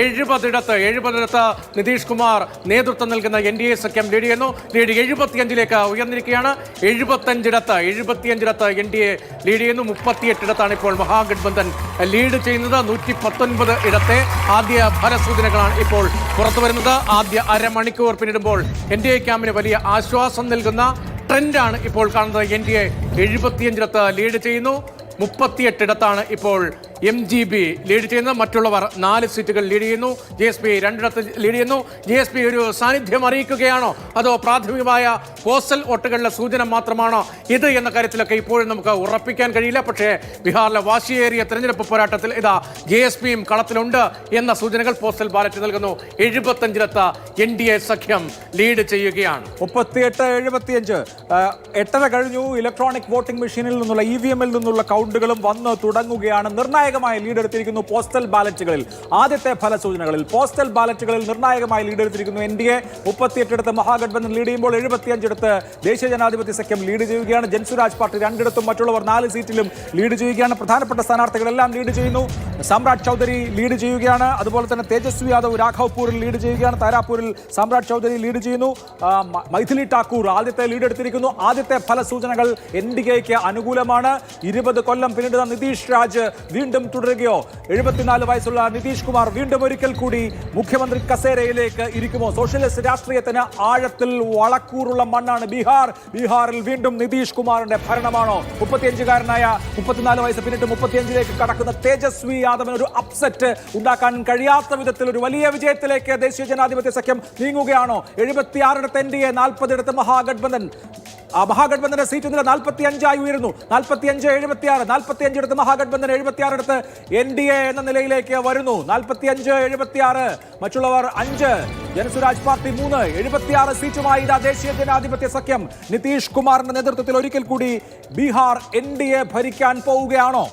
എഴുപതിടത്ത് എഴുപതിടത്ത് നിതീഷ് കുമാർ നേതൃത്വം നൽകുന്ന N D A സഖ്യം ലീഡ് ചെയ്യുന്നു ലീഡ് എഴുപത്തിയഞ്ചിലേക്ക് ഉയർന്നിരിക്കുകയാണ്. എഴുപത്തഞ്ചിടത്ത് എഴുപത്തിയഞ്ചിടത്ത് എൻ ഡി എ ലീഡ് ചെയ്യുന്നു. മുപ്പത്തിയെട്ടിടത്താണ് ഇപ്പോൾ മഹാഗഡ്ബന്ധൻ ലീഡ് ചെയ്യുന്നത്. നൂറ്റി പത്തൊൻപത് ഇടത്തെ ആദ്യ ഫലസൂചനകളാണ് ഇപ്പോൾ പുറത്തു വരുന്നത്. ആദ്യ അരമണിക്കൂർ പിന്നിടുമ്പോൾ എൻ ഡി എ ക്യാമ്പിന് വലിയ ആശ്വാസം നൽകുന്ന ട്രെൻഡാണ് ഇപ്പോൾ കാണുന്നത്. എൻ ഡി എ എഴുപത്തിയഞ്ചിടത്ത് ലീഡ് ചെയ്യുന്നു. മുപ്പത്തിയെട്ടിടത്താണ് ഇപ്പോൾ എം ജി ബി ലീഡ് ചെയ്യുന്നത് മറ്റുള്ളവർ നാല് സീറ്റുകൾ ലീഡ് ചെയ്യുന്നു. ജെ എസ് പി രണ്ടിടത്ത് ലീഡ് ചെയ്യുന്നു. ജെ എസ് പി ഒരു സാന്നിധ്യം അറിയിക്കുകയാണോ? അതോ പ്രാഥമികമായ പോസ്റ്റൽ വോട്ടുകളുടെ സൂചന മാത്രമാണോ? ഇത് എന്ന കാര്യത്തിലൊക്കെ ഇപ്പോഴും നമുക്ക് ഉറപ്പിക്കാൻ കഴിയില്ല. പക്ഷേ ബീഹാറിലെ വാശിയേറിയ തെരഞ്ഞെടുപ്പ് പോരാട്ടത്തിൽ ഇതാ ജെ എസ് പിയും കളത്തിലുണ്ട് എന്ന സൂചനകൾ പോസ്റ്റൽ ബാലറ്റ് നൽകുന്നു. എഴുപത്തഞ്ചിലത്ത് എൻ ഡി എ സഖ്യം ലീഡ് ചെയ്യുകയാണ്. മുപ്പത്തിയെട്ട് എഴുപത്തിയഞ്ച്. എട്ടര കഴിഞ്ഞു. ഇലക്ട്രോണിക് വോട്ടിംഗ് മെഷീനിൽ നിന്നുള്ള ഇ വി എമ്മിൽ നിന്നുള്ള കൗണ്ടുകളും വന്ന് തുടങ്ങുകയാണ്. നിർണായകമായ ലീഡെടുത്തിരിക്കുന്നു പോസ്റ്റൽ ബാലറ്റുകളിൽ. ആദ്യത്തെ ഫലസൂചനകളിൽ പോസ്റ്റൽ ബാലറ്റുകളിൽ നിർണായകമായ ലീഡെടുത്തിരിക്കുന്നു എൻ ഡി എ. മുപ്പത്തിയെട്ടിടത്ത് മഹാഗഡ്ബന്ധൻ ലീഡ് ചെയ്യുമ്പോൾ എഴുപത്തിയഞ്ചിടത്ത് ദേശീയ ജനാധിപത്യ സഖ്യം ലീഡ് ചെയ്യുകയാണ്. ജൻസുരാജ് പാർട്ടി രണ്ടിടത്തും മറ്റുള്ളവർ നാല് സീറ്റിലും ലീഡ് ചെയ്യുകയാണ്. പ്രധാനപ്പെട്ട സ്ഥാനാർത്ഥികളെല്ലാം ലീഡ് ചെയ്യുന്നു. സാമ്രാട് ചൗധരി ലീഡ് ചെയ്യുകയാണ്. അതുപോലെ തന്നെ തേജസ്വി യാദവ് രാഘവ്പൂരിൽ ലീഡ് ചെയ്യുകയാണ്. താരാപൂരിൽ സാമ്രാട് ചൗധരി ലീഡ് ചെയ്യുന്നു. മൈഥിലി ടാക്കൂർ ആദ്യത്തെ ലീഡ് എടുത്തിരിക്കുന്നു ആദ്യത്തെ ഫലസൂചനകൾ എൻ ഡി എക്ക് അനുകൂലമാണ്. ഇരുപത് കൊല്ലം പിന്നിടുന്ന നിതീഷ് രാജ് വീണ്ടും തുടരുകയോ? എഴുപത്തിനാല് വയസ്സുള്ള നിതീഷ് കുമാർ വീണ്ടും ഒരിക്കൽ കൂടി മുഖ്യമന്ത്രി കസേരയിലേക്ക് ഇരിക്കുമോ? സോഷ്യലിസ്റ്റ് രാഷ്ട്രീയത്തിന് ആഴത്തിൽ വളക്കൂറുള്ള മണ്ണാണ് ബീഹാർ. ബീഹാറിൽ വീണ്ടും നിതീഷ് കുമാറിന്റെ ഭരണമാണോ? മുപ്പത്തിയഞ്ചുകാരനായ മുപ്പത്തിനാല് വയസ്സ് പിന്നിട്ട് മുപ്പത്തിയഞ്ചിലേക്ക് കടക്കുന്ന തേജസ്വി യാദവിന് ഒരു അപ്സെറ്റ് ഉണ്ടാക്കാൻ കഴിയാത്ത വിധത്തിൽ ഒരു വലിയ വിജയത്തിലേക്ക് ദേശീയ ജനാധിപത്യ സഖ്യം നീങ്ങുകയാണോ? എഴുപത്തിയാറിടത്ത് എൻ ഡി എ നാൽപ്പതിടത്ത് മഹാഗഡ്ബന്ധൻ മഹാഗഡ്ബന്ധന്റെ സീറ്റ് നില നാൽപ്പത്തി അഞ്ചായി ഉയരുന്നു. നാൽപ്പത്തി അഞ്ച് എഴുപത്തി ആറ് നാൽപ്പത്തി അഞ്ച് എടുത്ത് മഹാഗഡ്ബന്ധൻ എഴുപത്തി ആറ് എടുത്ത് എൻ ഡി എ എന്ന നിലയിലേക്ക് വരുന്നു. നാൽപ്പത്തി അഞ്ച് എഴുപത്തി ആറ് മറ്റുള്ളവർ അഞ്ച്. ജനസുരാജ് പാർട്ടി മൂന്ന്. എഴുപത്തിയാറ് സീറ്റുമായി ഇതാ ദേശീയ ജനാധിപത്യ സഖ്യം. നിതീഷ് കുമാറിന്റെ നേതൃത്വത്തിൽ ഒരിക്കൽ കൂടി ബീഹാർ എൻ ഡി എ ഭരിക്കാൻ പോവുകയാണോ?